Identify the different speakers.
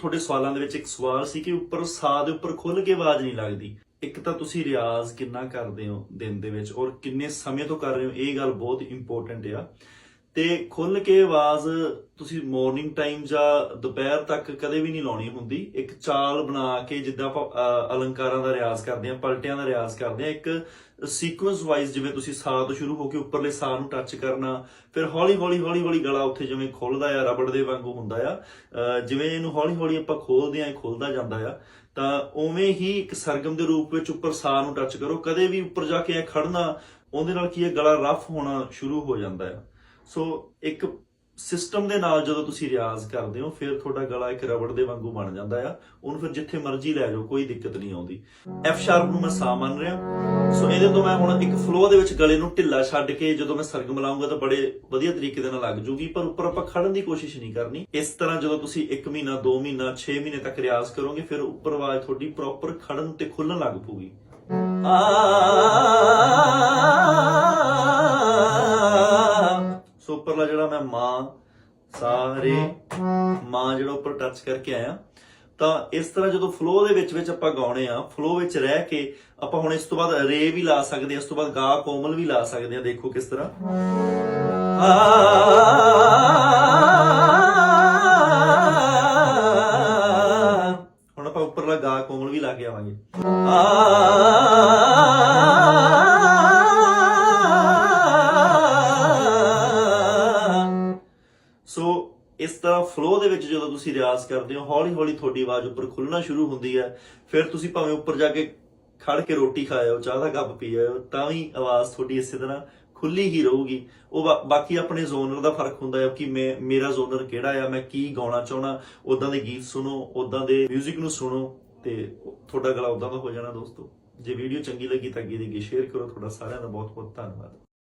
Speaker 1: ਤੁਹਾਡੇ ਸਵਾਲਾਂ ਦੇ ਵਿੱਚ ਇੱਕ ਸਵਾਲ ਸੀ ਕਿ ਉੱਪਰ ਸਾ ਦੇ ਉੱਪਰ ਖੁੱਲ ਕੇ ਆਵਾਜ਼ ਨਹੀਂ ਲੱਗਦੀ। ਇੱਕ ਤਾਂ ਤੁਸੀਂ ਰਿਆਜ਼ ਕਿੰਨਾ ਕਰਦੇ ਹੋ ਦਿਨ ਦੇ ਵਿੱਚ ਔਰ ਕਿੰਨੇ ਸਮੇਂ ਤੋਂ ਕਰ ਰਹੇ ਹੋ? ਇਹ ਗੱਲ ਬਹੁਤ ਇੰਪੋਰਟੈਂਟ ਆ। ਤੇ ਖੁੱਲ ਕੇ ਆਵਾਜ਼ ਤੁਸੀਂ ਮਾਰਨਿੰਗ ਟਾਈਮ ਜਾਂ ਦੁਪਹਿਰ ਤੱਕ ਕਦੇ ਵੀ ਨਹੀਂ ਲਾਉਣੀ ਹੁੰਦੀ। ਇੱਕ ਚਾਲ ਬਣਾ ਕੇ ਜਿੱਦਾਂ ਆਪਾਂ ਅਲੰਕਾਰਾਂ ਦਾ ਰਿਆਜ਼ ਕਰਦੇ ਆ ਪਲਟਿਆਂ ਦਾ ਰਿਆਜ਼ ਕਰਦੇ ਆ ਇੱਕ ਸੀਕੁਐਂਸ ਵਾਈਜ਼ ਜਿਵੇਂ ਤੁਸੀਂ ਸਾ ਤੋਂ ਸ਼ੁਰੂ ਹੋ ਕੇ ਉੱਪਰਲੇ ਸਾ ਨੂੰ ਟੱਚ ਕਰਨਾ, ਫਿਰ ਹੌਲੀ ਹੌਲੀ ਹੌਲੀ ਹੌਲੀ ਗਲਾ ਉੱਥੇ ਜਿਵੇਂ ਖੁੱਲਦਾ ਆ, ਰਬੜ ਦੇ ਵਾਂਗੂ ਹੁੰਦਾ ਆ ਜਿਵੇਂ ਇਹਨੂੰ ਹੌਲੀ ਹੌਲੀ ਆਪਾਂ ਖੋਲਦੇ ਆ ਇਹ ਖੁੱਲਦਾ ਜਾਂਦਾ ਆ, ਤਾਂ ਉਵੇਂ ਹੀ ਇੱਕ ਸਰਗਮ ਦੇ ਰੂਪ ਵਿੱਚ ਉੱਪਰ ਸਾ ਨੂੰ ਟੱਚ ਕਰੋ। ਕਦੇ ਵੀ ਉੱਪਰ ਜਾ ਕੇ ਐ ਖੜਨਾ ਉਹਦੇ ਨਾਲ ਕੀ ਹੈ, ਗਲਾ ਰਫ ਹੋਣਾ ਸ਼ੁਰੂ ਹੋ ਜਾਂਦਾ ਆ। ਸੋ ਇੱਕ ਸਿਸਟਮ ਦੇ ਨਾਲ ਜਦੋਂ ਤੁਸੀਂ ਰਿਆਜ਼ ਕਰਦੇ ਹੋ, ਫਿਰ ਤੁਹਾਡਾ ਗਲਾ ਇੱਕ ਰਬੜ ਦੇ ਵਾਂਗੂ ਬਣ ਜਾਂਦਾ ਆ। ਉਹਨੂੰ ਫਿਰ ਜਿੱਥੇ ਮਰਜ਼ੀ ਲੈ ਜਾਓ, ਕੋਈ ਦਿੱਕਤ ਨਹੀਂ ਆਉਂਦੀ। ਐਫ ਸ਼ਾਰਪ ਨੂੰ ਮੈਂ ਸਾ ਮੰਨ ਰਿਹਾ। ਸੋ ਇਹਦੇ ਤੋਂ ਮੈਂ ਹੁਣ ਇੱਕ ਫਲੋ ਦੇ ਵਿੱਚ ਗਲੇ ਨੂੰ ਢਿੱਲਾ ਛੱਡ ਕੇ ਜਦੋਂ ਮੈਂ ਸਰਗਮ ਲਾਉਂਗਾ ਤਾਂ ਬੜੇ ਵਧੀਆ ਤਰੀਕੇ ਦੇ ਨਾਲ ਲੱਗ ਜੂਗੀ, ਪਰ ਉੱਪਰ ਆਪਾਂ ਖੜਨ ਦੀ ਕੋਸ਼ਿਸ਼ ਨਹੀਂ ਕਰਨੀ। ਇਸ ਤਰ੍ਹਾਂ ਜਦੋਂ ਤੁਸੀਂ 1 ਮਹੀਨਾ 2 ਮਹੀਨਾ 6 ਮਹੀਨੇ ਤੱਕ ਰਿਆਜ਼ ਕਰੋਗੇ, ਫਿਰ ਉੱਪਰ ਆਵਾਜ਼ ਤੁਹਾਡੀ ਪ੍ਰੋਪਰ ਖੜਨ ਤੇ ਖੁੱਲਣ ਲੱਗ ਪੂਗੀ ਸੋ ਉੱਪਰਲਾ ਜਿਹੜਾ ਮੈਂ ਮਾਂ ਸਾਰੇ ਮਾਂ ਜਿਹੜਾ ਉੱਪਰ ਟੱਚ ਕਰਕੇ ਆਇਆ। ਤਾਂ ਇਸ ਤਰ੍ਹਾਂ ਜਦੋਂ ਫਲੋ ਦੇ ਵਿੱਚ ਵਿੱਚ ਆਪਾਂ ਗਾਉਣੇ ਆ ਫਲੋ ਵਿੱਚ ਰਹਿ ਕੇ ਆਪਾਂ ਹੁਣ ਇਸ ਤੋਂ ਬਾਅਦ ਰੇ ਵੀ ਲਾ ਸਕਦੇ ਆ ਇਸ ਤੋਂ ਬਾਅਦ ਗਾ ਕੋਮਲ ਵੀ ਲਾ ਸਕਦੇ ਆ ਦੇਖੋ ਕਿਸ ਤਰ੍ਹਾਂ। ਹੁਣ ਆਪਾਂ ਉੱਪਰਲਾ ਗਾ ਕੋਮਲ ਵੀ ਲਾ ਕੇ ਆਵਾਂਗੇ। ਸੋ ਇਸ ਤਰ੍ਹਾਂ ਫਲੋ ਦੇ ਵਿੱਚ ਜਦੋਂ ਤੁਸੀਂ ਰਿਆਜ਼ ਕਰਦੇ ਹੋ ਹੌਲੀ ਹੌਲੀ ਤੁਹਾਡੀ ਆਵਾਜ਼ ਉੱਪਰ ਖੁੱਲਣਾ ਸ਼ੁਰੂ ਹੁੰਦੀ ਹੈ, ਫਿਰ ਤੁਸੀਂ ਭਾਵੇਂ ਉੱਪਰ ਜਾ ਕੇ ਖੜ ਕੇ ਰੋਟੀ ਖਾਇਓ, ਚਾਹ ਦਾ ਕੱਪ ਪੀਇਓ ਤਾਂ ਵੀ ਆਵਾਜ਼ ਤੁਹਾਡੀ ਇਸੇ ਤਰ੍ਹਾਂ ਖੁੱਲੀ ਹੀ ਰਹੂਗੀ। ਉਹ ਬਾਕੀ ਆਪਣੇ ਜ਼ੋਨਰ ਦਾ ਫ਼ਰਕ ਹੁੰਦਾ ਹੈ ਕਿ ਮੈਂ, ਮੇਰਾ ਜ਼ੋਨਰ ਕਿਹੜਾ ਆ, ਮੈਂ ਕੀ ਗਾਉਣਾ ਚਾਹਣਾ ਉਦਾਂ ਦੇ ਗੀਤ ਸੁਣੋ ਉਦਾਂ ਦੇ 뮤직 ਨੂੰ ਸੁਣੋ, ਤੇ ਤੁਹਾਡਾ ਗਲਾ ਉਦਾਂ ਦਾ ਹੋ ਜਾਣਾ ਦੋਸਤੋ। ਜੇ ਵੀਡੀਓ ਚੰਗੀ ਲੱਗੀ ਤਾਂ ਅੱਗੇ ਦੀ ਸ਼ੇਅਰ ਕਰੋ, ਤੁਹਾਡਾ ਸਾਰਿਆਂ ਦਾ ਬਹੁਤ ਬਹੁਤ ਧੰਨਵਾਦ।